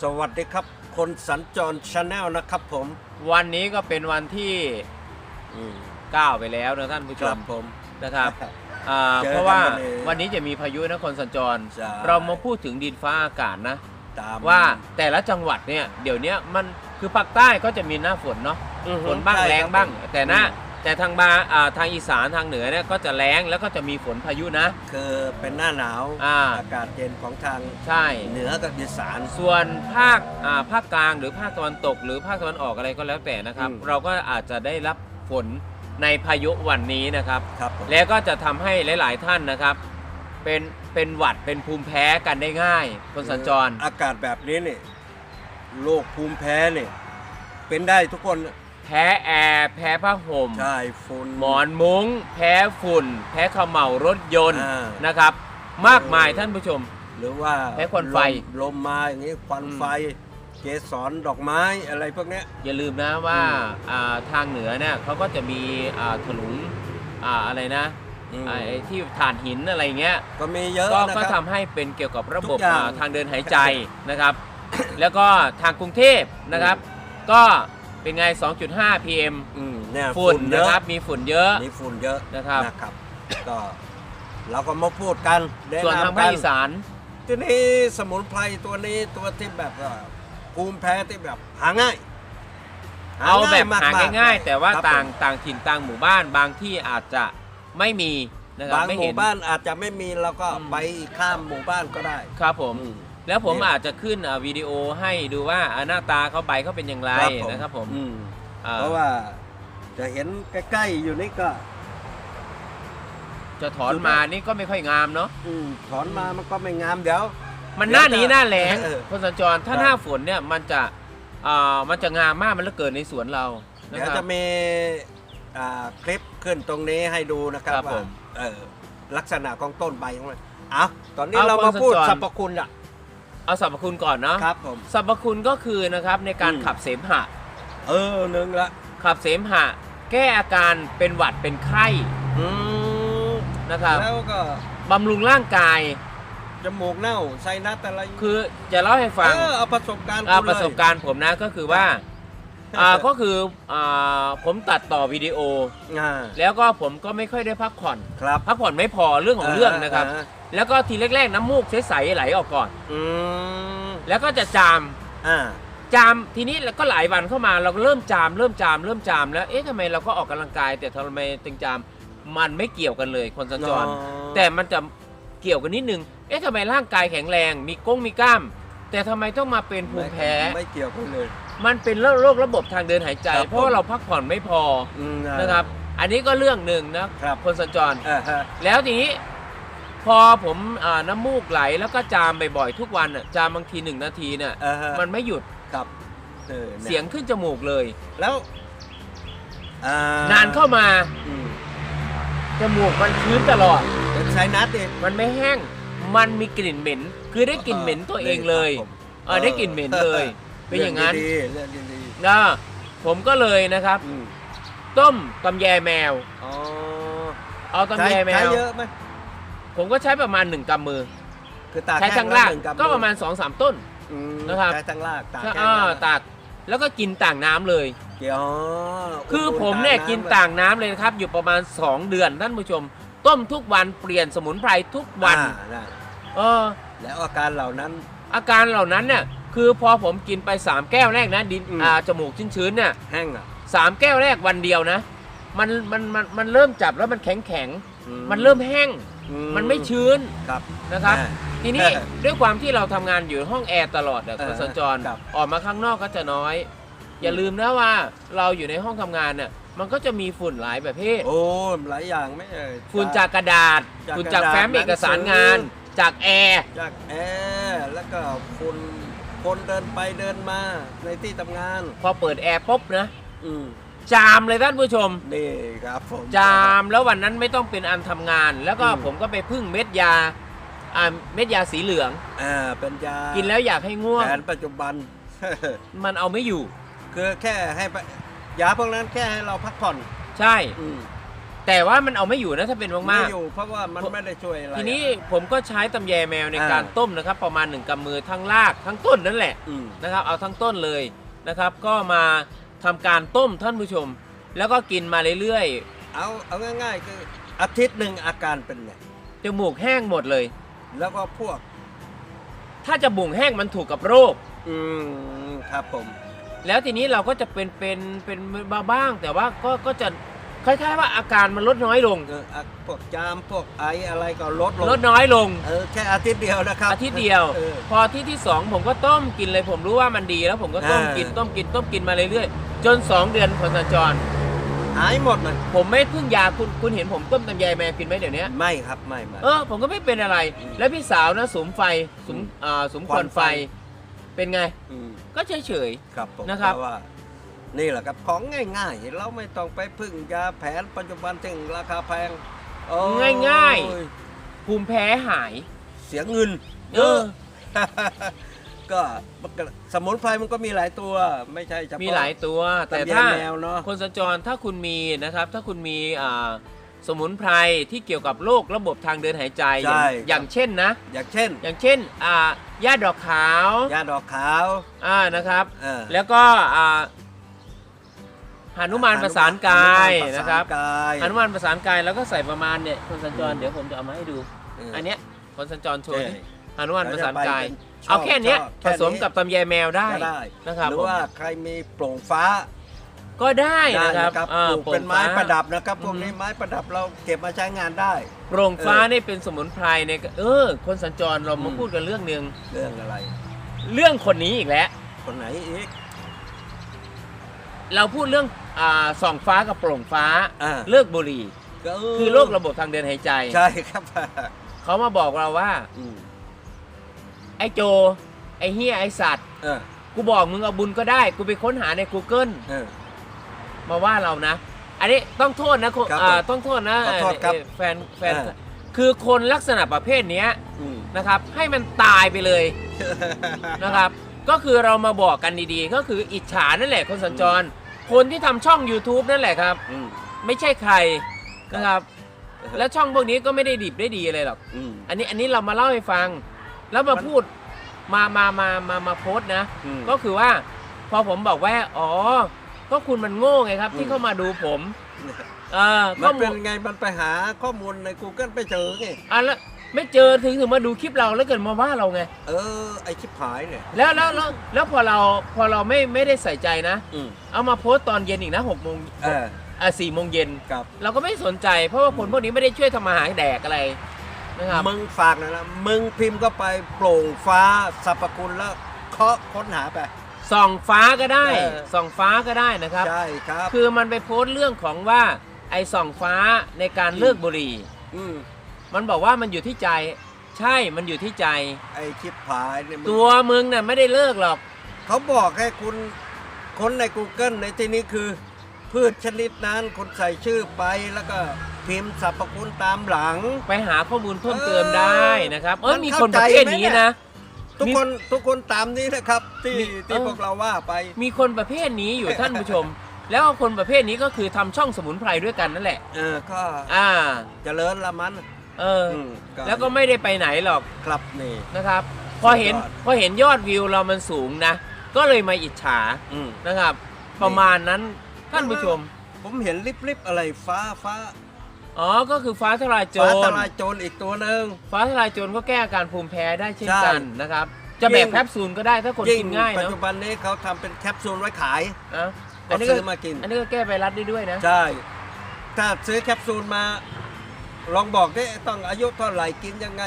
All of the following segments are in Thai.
สวัสดีครับ คนสัญจรชาแนลนะครับผมวันนี้ก็เป็นวันที่อืม9ไปแล้วนะท่านผู้ชครัมบผม นะครับอ่าเจอกันเพราะว่าวันนี้วันนี้จะมีพายุนครสัญจร ใช่ เรามาพูดถึงดินฟ้าอากาศนะ ตามว่าแต่ละจังหวัดเนี่ยเดี๋ยวเนี้ยมันคือภาคใต้ก็จะมีหน้าฝนเนาะอือฮึฝนบ้างใช่แรงครับบ้างผมแต่นะ แต่ทางบาอ่าทางอีสานทางเหนือเนี่ยก็จะแรงแล้วก็จะมีฝนพายุนะ คือเป็นหน้าหนาวอ่ากาศเย็นของทางใช่ เหนือกับอีสาน ส่วนภาคอ่าภาคกลางหรือภาคตะวันตก หรือภาคตะวันออกอะไรก็แล้วแต่นะครับ อืม เราก็อาจจะได้รับฝนในพายุวันนี้นะครับ ครับผมแล้วก็จะทำให้หลาย ๆ ท่านนะครับ เป็นเป็นหวัดเป็นภูมิแพ้กันได้ง่ายคนสัญจร อากาศแบบนี้นี่โรคภูมิแพ้นี่เป็นได้ทุกคน แพ้แอร์แพ้ผ้าห่ม ใช่ฝุ่น หมอนมุง้ง แพ้ฝุ่น แพ้เขม่ารถยนต์อ่านะครับ มากมายท่านผู้ชม หรือว่าแพ้ควันไฟลมลมมาอย่างนี้ควันอืม ไฟ เกสรดอกไม้อะไรพวกเนี้ย อย่าลืมนะว่าอืมอ่าทางเหนือเนี่ยเขาก็จะมีอ่าถลุงอ่าอะไรนะอืมไอ้ที่ถ่านหินอะไรเงี้ย ก็มีเยอะก็นะก็ครับทำให้เป็นเกี่ยวกับระบบทุกอย่างอ่าทางเดินหายใจนะครับ แล้วก็ทางกรุงเทพนะครับ ก็ เป็นไง 2.5 PM อืมเนี่ยฝุ่นเยนะอะครับ มีฝุ่นเยอะมีฝุ่นเยอะนะครับ นะครับ ก็เราก็มาพูดกันแะส่วนทางำภาคกัอีสาน ทีนี้สมุนไพรตัวนี้ตัวที่แบบว่าภูมิแพ้ที่แบบหาง่ายเอาแบบมกหาๆง่ายๆ แต่ว่าครับต่างผมต่างถิ่นต่างหมู่บ้านบางที่อาจจะไม่มีนะครับบางไม่หเห็มู่น บ้านอาจจะไม่มีเราก็อืม ไปข้ามหมู่บ้านก็ได้ครับผม อืม แล้วผมเนี่ยอาจจะขึ้นอ่าวิดีโอให้ดูว่าอ่าหน้าตาเขาใบเขาเป็นอย่างไรนะครับผมอืมอ่าเพราะว่าจะเห็นใกล้ๆอยู่นี่ก็ จะถอนมานี่ก็ไม่ค่อยงามเนาะอืมถอนมามันก็ไม่งามเดี๋ยว มันหน้านี้หน้าแรงเออคนสัญจรถ้าครับหน้าฝนเนี่ยมันจะอ่ามันจะงามมากมันเหลือเกินในสวนเรานะเดี๋ยวครัจะบมีอ่าคลิปขึ้นตรงนี้ให้ดูนะครับครับผว่ามเออลักษณะของต้นใบของมันเอาตอนนี้เอาเรามาพูดคนสัญจรสรรพคุณอะ เอาสรรพคุณก่อนเนาะครับผม สรรพคุณก็คือนะครับในการอืม ขับเสมหะ เออหนึ่งละขับเสมหะ แก้อาการเป็นหวัดเป็นไข้อืมนะครับแล้วก็บำรุงร่างกาย จมูกเน่าไซนัสอะไรคือจะเล่าให้ฟังเออเอาประสบการณ์อ่ากูเลยประสบการณ์ผมนะก็คือว่าอ่าก็คืออ่าผมตัดต่อวิดีโอ อ่าแล้วก็ผมก็ไม่ค่อยได้พักผ่อน ครับพักผ่อนไม่พอเรื่องของเรื่องนะครับาแล้วก็ทีแรกๆน้ำมูกใสๆไหลออกก่อน อืมแล้วก็จะจาม อ่า จามทีนี้แล้วก็หลายวันเข้ามาเราก็เริ่มจาม เริ่มจาม เริ่มจามแล้วเอ๊ะทำไมเราก็ออกกำลังกาย แต่ทำไมตึงจามมันไม่เกี่ยวกันเลยคนสัญจร อ๋อ แต่มันจะเกี่ยวกันนิดนึงเอ๊ะทำไมร่างกายแข็งแรง มีก้งมีกล้าม แต่ทำไมต้องมาเป็นภูมิแพ้ ไม่เกี่ยวกันเลย มันเป็นโรคระบบทางเดินหายใจ ครับ เพราะว่าเราพักผ่อนไม่พออืมนะครับ อันนี้ก็เรื่องหนึ่งนะครับ คนสัญจร อ่าฮะแล้วทีนี้ พอผมอ่าน้ำมูกไหลแล้วก็จามบ่อยๆทุกวันน่ะจามบางทีหนึ่งนาทีเนี่ยอ่าฮะมันไม่หยุดครับออนี่เสียงขึ้นจมูกเลย แล้วอ่านานเข้ามาอืมจมูกมันชื้นตลอด เป็นไซนัสเองมันไม่แห้ง มันมีกลิ่นเหม็น คือได้กลิ่นเหม็นตัวเองเลย ครับผมเออได้กลิ่นเหม็นเลย เป็นอย่างนั้นเรื่องดีๆเรื่องดีนะผมก็เลยนะครับ ๆอืมต้มตำแยแมว อ๋อเอาตำแยแมใช้ว เยอะไหม ผมก็ใช้ประมาณหนึ่งกำมือ คือตากใช้แห้ทั้งล่างแวหนึ่ำก็ประมาณ2อสามต้นอืมนะครับ ใช้ทั้งลากตากถ้าแห้งอ่าแล้วตากแล้วก็กินต่างน้ำเลยเกี่ยวคือผมเนี่ยกินต่างน้ำเลยนะครับ อยู่ประมาณ 2 เดือนท่านผู้ชม ต้มทุกวันเปลี่ยนสมุนไพรทุกวันอ่าได้เออแล้วอาการเหล่านั้น อาการเหล่านั้นเนี่ยคือพอผมกินไป 3 แก้วแรกนะดินอืมอ่าจมูกชื้นๆเนี่ยแห้งอะสามแก้วแรกวันเดียวนะ มันมันมันมันเริ่มจับแล้วมันแข็งแข็งอืๆมันเริ่มแห้ง อืมันไม่ชื้นครับ นะครับ อ่าทีนี้ด้วยความที่เราทำงานอยู่ห้องแอร์ตลอดอะเออคุณสัญจรครับ ออกมาข้างนอกก็จะน้อย อย่าลืมนะว่าเราอยู่ในห้องทำงานเนี่ยมันก็จะมีฝุ่นหลายประเภท โอ้หลายอย่างไม่เอ่ย ฝุ่นจากกระดาษ จากฝุ่นจากกระดาษแฟ้มเอกสารงาน หนังสือ จากแอร์ จากแอร์แล้วก็คนคนเดินไปเดินมาในที่ทำงาน พอเปิดแอร์ปุ๊บนะ อืม จามเลยท่านผู้ชม นี่ครับผม จามแล้ววันนั้นไม่ต้องเป็นอันทำงาน แล้วก็อืม ผมก็ไปพึ่งเม็ดยาอ่าเม็ดยาสีเหลือง อ่าเป็นยากินแล้วอยากให้ง่วง แผนปัจจุบัน มันเอาไม่อยู่ คือแค่ให้ไปยาพวกนั้นแค่ให้เราพักผ่อนใช่ อืมแต่ว่ามันเอาไม่อยู่นะถ้าเป็นไม่มากอยู่เพราะว่ามันไม่ได้ช่วยอะไร ๆทีนี้ผมก็ใช้ตำแยแมวในอ่า การต้มนะครับ ประมาณหนึ่งกำมือทั้งรากทั้งต้นนั่นแหละอืมนะครับ เอาทั้งต้นเลยนะครับ ก็มา ทำการต้มท่านผู้ชม แล้วก็กินมาเรื่อยเอาเอาง่ายๆคืออาทิตย์หนึ่งอาการเป็นไงๆจมูกแห้งหมดเลย แล้วก็พวก ถ้าจะบุ่งแห้งมันถูกกับโรค อืมครับผม แล้วทีนี้เราก็จะเป็นเป็นเป็นบ้าบ้าง แต่ว่าก็ก็จะคล้ายๆว่าอาการมันลดน้อยลงเอออะพวกจามพวกไออะไรก็ลดลงลดน้อยลง เออแค่อาทิตย์เดียวนะครับอาทิตย์เดียว ออ พออาที่ที่สองผมก็ต้มกินเลยผมรู้ว่ามันดีแล้วผมก็ต้มอ่ากิกินต้มกินต้มกินมาเรื่อยๆ จน 2 เดือนผลสัญจร หายหมดเลยผมไม่พึ่งยาคุณคุณเห็นผมต้มตำยายแมวกินไหมเดี๋ยวนี้ไม่ครับไม่ไม่ เออผมก็ไม่เป็นอะไร แล้วพี่สาวนะสุมไฟสุมอ่าสุมควันไฟ ควันไฟเป็นไง มก็เฉยเฉย ครับผมนะครับ เพาว่า นี่แหละครับของง่ายๆ เราไม่ต้องไปพึ่งยาแผนปัจจุบันถึงราคาแพงโอ้ๆง่าย ๆ ภูมิแพ้หาย เสียเงินเออ ก็มันก็สมุนไพรมันก็มีหลายตัว ไม่ใช่เฉพาะมีหลายตัว แต่ตำยถ้าแมวเนาะคนสัญจรถ้าคุณมีนะครับถ้าคุณมีอ่าสมุนไพรที่เกี่ยวกับโรคระบบทางเดินหายใจ อย่างใช่อย่างเช่นนะ อย่างเช่น อย่างเช่นอ่าหญ้าดอกขาวยาดอกขาวอ่านะครับเออแล้วก็อ่าหนุมานประสานกายนะครับหนุมานประสานกายหนุมานประสานกายแล้วก็ใส่ประมาณเนี่ยคนสัญจรอืมเดี๋ยวผมจะเอามาให้ดูเอออันเนี้ยคนสัญจรโชว์ใช่ดิหนุมานประสานกาย แล้วจะไปเป็นช่อเอาแค่เนี้ยช่อผแค่นี้สมกับตำแยแมวได้ก็ได้นะครับหรือผมว่าใครมีโปร่งฟ้าก็ได้ได้นะครับนะครับอ่าปลูกเป็นไม้โงฟ้า ประดับนะครับพวกอืมนี้ไม้ประดับเราเก็บมาใช้งานได้ โปร่งฟ้าเออนี่เป็นสมุนไพรในเออ คนสัญจรเรามาอืม พูดกันเรื่องหนึ่งเรื่องอะไร เรื่องคนนี้อีกแล้ว คนไหนอีก เราพูดเรื่องอ่าส่องฟ้ากับโปร่งฟ้าอ่า เลิกบุหรี่ก็คือโรคระบบทางเดินหายใจ ใช่ครับ เขามาบอกเราว่า อืม ไอ้โจ ไอ้เฮียไอ้สัตว์เออกูบอกมึงเอาบุญก็ได้ กูไปค้นหาใน Google เออ มาว่าเรานะ อันนี้ต้องโทษนะคนครับอ่าผมต้องโทษนะขอโทษครับเอ่อแฟนแฟนเออคือคนลักษณะประเภทเนี้ยอืม นะครับ ให้มันตายไปเลยนะครับ ก็คือเรามาบอกกันดีๆ ก็คืออิจฉานั่นแหละคนสัญจร คนที่ทำช่อง YouTube นั่นแหละครับ อืม ไม่ใช่ใครนะครับ แล้วช่องพวกนี้ก็ไม่ได้ดิบได้ดีอะไรหรอก อืม อันนี้อันนี้เรามาเล่าให้ฟัง แล้วมามันพูดมามามามามาโพสต์นะ อืม ก็คือว่าพอผมบอกว่าอ๋อ ก็คุณมันโง่ไงครับอืมที่เข้ามาดูผม เออมัข้อนมูเป็นลไงมันไปหาข้อมูลใน Google ไปเจอไงอะแล้วไม่เจอถึงถึงมาดูคลิปเราแล้วเกิดมาว่าเราไง เออ ไอชิบหายเนี่ย แล้วแล้วแล้วแล้วพอเราพอเราไม่ไม่ได้ใส่ใจนะ อืมเอามาโพสต์ตอนเย็นอีกนะหกโมงเอออะสี่โมงเย็น กับ เราก็ไม่สนใจ เพราะว่าคนพวกนี้ไม่ได้ช่วยทำมาหาแดกอะไร นะครับ มึงฝากหนะนะมึงพิมพ์ก็ไปโปร่งฟ้าสรรพคุณแล้วเคาะค้นหาไป ส่องฟ้าก็ได้ เออ ส่องฟ้าก็ได้นะครับ ใช่ครับคือมันไปโพสต์เรื่องของว่าไอ้ส่องฟ้าในการเลิกบุหรี่อืมมันบอกว่ามันอยู่ที่ใจ ใช่ มันอยู่ที่ใจ ไอชิบหายเนี่ยมึงตัวมึงน่ะไม่ได้เลิกหรอก เขาบอกให้คุณค้นใน Google ในที่นี้คือ พืชชนิดนั้นคุณใส่ชื่อไปแล้วก็ พิมพ์สรรพคุณตามหลัง ไปหาข้อมูลเพิ่มเออเติมได้นะครับเออมันมีเข้าคนประเภทใจไหมนี้เนี่ยนะ ทุกมีคนทุกคนตามนี้นะครับ ที่มีที่เออพวกเราว่าไป มีคนประเภทนี้อยู่ท่านผู้ชม แล้วคนประเภทนี้ก็คือทำช่องสมุนไพรด้วยกันนั่นแหละ เออก็อ่าเจริญละมันเอออมแล้วก็ไม่ได้ไปไหนหรอกครับนี่นะครับ พอเห็นสุดยอดพอเห็นยอดวิวเรามันสูงนะ ก็เลยมาอิจฉาอืมนะครับ ประมาณนั้นท่านผู้ชม ผมเห็นลิบๆอะไรฟ้าฟ้า อ๋อ ก็คือฟ้าทลายโจฟ้ารทลายโจรอีกตัวหนึ่ง ฟ้าทลายโจรก็แก้อาการภูมิแพ้ได้เช่นใช่กันนะครับ จะแบยิ่บง แคปซูลก็ได้ถ้าคนยิ่กินง่ายปัจเนาะจุบันนี้เขาทำเป็นแคปซูลไว้ขายนะก็อันนี้ก็ซื้อมากิน อันนี้ก็แก้ไวรัสได้ด้วยนะ ใช่ ถ้าซื้อแคปซูลมา ลองบอกได้ต้องอายุเท่าไหร่กินยังไง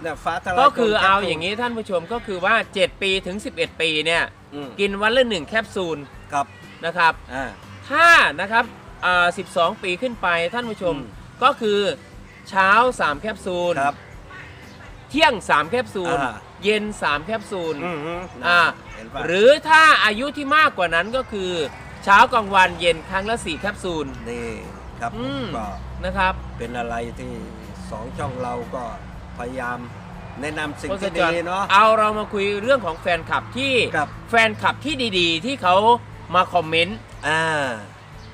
เนี่ยฟ้าทลายก็คือโจรแปเอาซูลอย่างนี้ท่านผู้ชมก็คือว่า 7 ปีถึง 11 ปีเนี่ยอืมกินวันละหนึ่งแคปซูลครับนะครับ อ่าถ้านะครับ อ่า12 ปีขึ้นไปท่านผู้ชมอืม ก็คือเช้า 3 แคปซูล ครับ เที่ยง 3 แคปซูล อ่า เย็น 3 แคปซูล อืมฮึอ่า เห็นป่ะหรือถ้าอายุที่มากกว่านั้นก็คือ เช้ากลางวันเย็นครั้งละ 4 แคปซูล นี่ครับอืม ก็นะครับ เป็นอะไรที่สองช่องเราก็พยายามแนะนำสิ่งโฆษที่จรดีเนาะ เอาเรามาคุยเรื่องของแฟนคลับที่ครับ แฟนคลับที่ดีๆ ที่เขามาคอมเมนต์ อ่า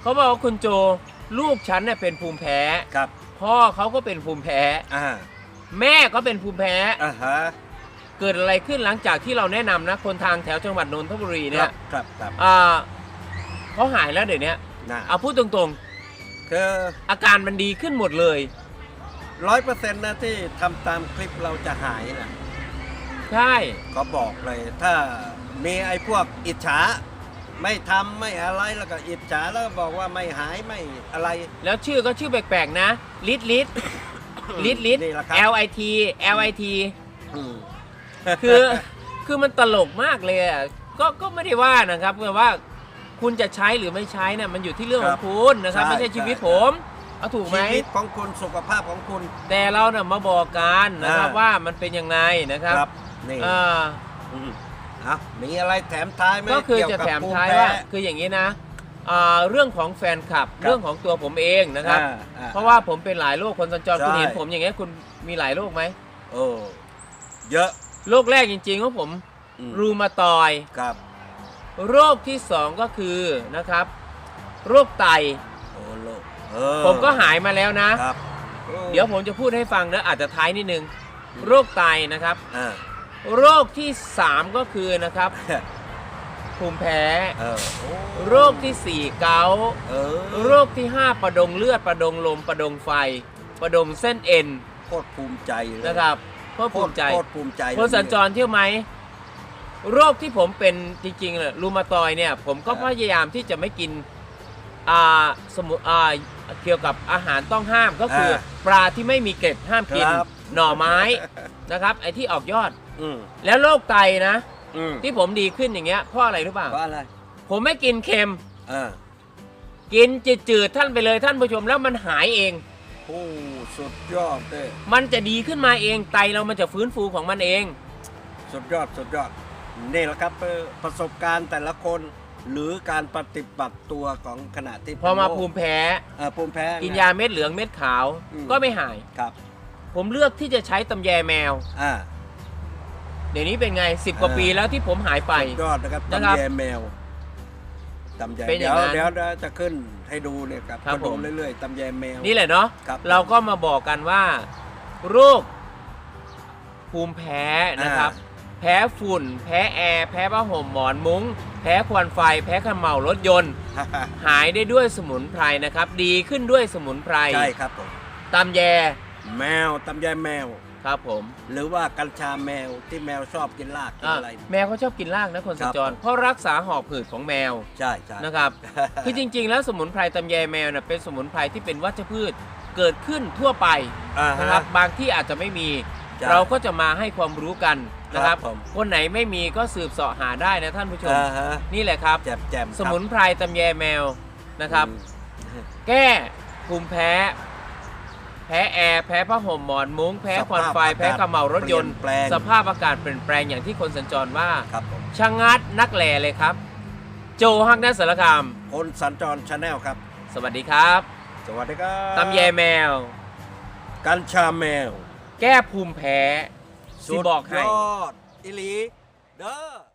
เขาบอกว่าคุณโจลูกฉันเนี่ยเป็นภูมิแพ้ ครับพ่อเขาก็เป็นภูมิแพ้ อ่าแม่ก็เป็นภูมิแพ้ อ่าฮะเกิดอะไรขึ้นหลังจากที่เราแนะนำนะ คนทางแถวจังหวัดนนทบุรีคเนี่รัยบครับครับอ่าเขาหายแล้วเดี๋ยวนี้นะเอาพูดตรงคือๆ อาการมันดีขึ้นหมดเลย ร้อยเปอร์เซ็นต์นะที่ทำตามคลิปเราจะหายนะใช่ ก็บอกเลย ถ้ามีไอ้พวกอิจฉา ไม่ทำไม่อะไรแล้วก็อิจฉาแล้วก็บอกว่าไม่หายไม่อะไร แล้วชื่อก็ชื่อแปลกๆนะลิดลิดลิดลิดนี่แหละครับ L I T L I T อืม คือ คือมันตลกมากเลยอะก็ก็ไม่ได้ว่านะครับแต่ว่าคุณจะใช้หรือไม่ใช้น่ะมันอยู่ที่เรื่องของคุณนะครับไม่ใช่ชีวิตผมเอาถูกไหม ชีวิตของคุณสุขภาพของคุณ แต่เราเนี่ยมาบอกกันนะครับอ่า ว่ามันเป็นยังไงนะครับนี่อ่าอืมเอามีอะไรแถมท้ายไหมก็คือเยวจะกับแถมภูท้ายแพ้ว่า คืออย่างนี้นะอ่าเรื่องของแฟนคลับครับ เรื่องของตัวผมเองนะครับอ่าอ่เพราะว่าผมเป็นหลายโรคคนสัญจรใช่คุณเห็นผมอย่างเงี้ยคุณมีหลายโรคไหมโอ้เยอะโรคแรกจริงๆของผมอืมรูมาตอยด์ครับ โรคที่สองก็คือนะครับ โรคไตโอ้โลกเออผมก็หายมาแล้วนะครับโอ้เดี๋ยวผมจะพูดให้ฟังนะอาจจะท้ายนิดนึง โรคไตนะครับอ่า โรคที่ 3 ก็คือนะครับ ภูมิแพ้ เออโอ้โรคที่ 4 เกาต์เออโรคที่ 5 ประดงเลือด ประดงลม ประดงไฟ ประดงเส้นเอ็นโคตรภูมิใจเลยนะครับเพราะโคภูตรมิใจโคตรภูมิใจคนสัญจรเที่ยวไหม โรคที่ผมเป็นจริงๆเลยรูมาตอยด์เนี่ย ผมก็พยายามที่จะไม่กินอ่าสมุอ่าเกี่ยวกับอาหารต้องห้ามก็คืออาปลาที่ไม่มีเกล็ดห้ามกิน ครับ หน่อไม้นะครับ ไอ้ที่ออกยอด อืมแล้วโรคไตนะ อืมที่ผมดีขึ้นอย่างเงี้ยเพราะอะไรรู้เปล่าเพราะอะไรผมไม่กินเค็ม อ่ากินจืดๆท่านไปเลยท่านผู้ชมแล้วมันหายเอง โอ้สุดยอดเลยมันจะดีขึ้นมาเองไตเรามันจะฟื้นฟูของมันเอง สุดยอดสุดยอดนี่แหละครับเอ่อประสบการณ์แต่ละคนหรือการปฏิบัติตัวของขณะที่พอมาเป็นโรคภูมิแพ้ เอ่อภูมิแพ้กินยาเม็ดเหลืองเม็ดขาวอืม ก็ไม่หาย ครับผมเลือกที่จะใช้ตำแยแมว อ่า เดี๋ยวนี้เป็นไง 10 กว่าอ่าปีแล้วที่ผมหายไปสุดยอดนะครับนะครับตำแยแมวตำแยเป็นอเดี๋ย่ายงวนั้นเดี๋ยวเดี๋ยวจะขึ้นให้ดูเนี่ยครับครับก็ดูผม เรื่อยๆตำแยแมว นี่แหละเนาะครับเราก็มาบอกกันว่าโรคภูมิแพ้นะครับแพ้ฝุ่น แพ้แอร์ แพ้ผ้าห่มหมอนมุง้ง แพ้ควันไฟ แพ้ขมเหมารถยนต์อ่าหายได้ด้วยสมุนไพรนะครับ ดีขึ้นด้วยสมุนไพรใช่ครับผมตำแย แมวตำแยแมว ครับผมหรือว่ากัญชาแมวที่แมวชอบกินรากกินอะอะไร แมวเขาชอบกินรากนะคนสัญจรครับผมเพราะรักษาหอบหืดของแมวใช่ใช่ นะครับ คือจริง ๆ แล้วสมุนไพรตำแยแมวเนี่ยเป็นสมุนไพรที่เป็นวัชพืชเกิดขึ้นทั่วไปอ่านะฮะครับบางที่อาจจะไม่มีใช่เราก็จะมาให้ความรู้กันนะครับ ครับผม คนไหนไม่มีก็สืบเสาะหาได้นะท่านผู้ชม อ่าฮะนี่แหละครับ แจ่มแจ่มๆครับ สมุนไพรตำแยแมวนะครับ อืม แก้ภูมิแพ้ แพ้แอร์แพ้ผ้าห่มหมอนมุ้งแพ้ควันไฟสภาพอากาศแพ้ขมเหลารถยนต์เปลี่ยนแปลงสภาพอากาศเปลี่ยนแปลงอย่างที่คนสัญจรว่าครับผมชะงัดนักแหล่เลยครับ โจฮักนัสสารคามคนสัญจรชาแนลครับ สวัสดีครับ สวัสดีครับตำแยแมว กัญชาแมว แก้ภูมิแพ้สิบอกให้สุดยอดอิลีเด้อ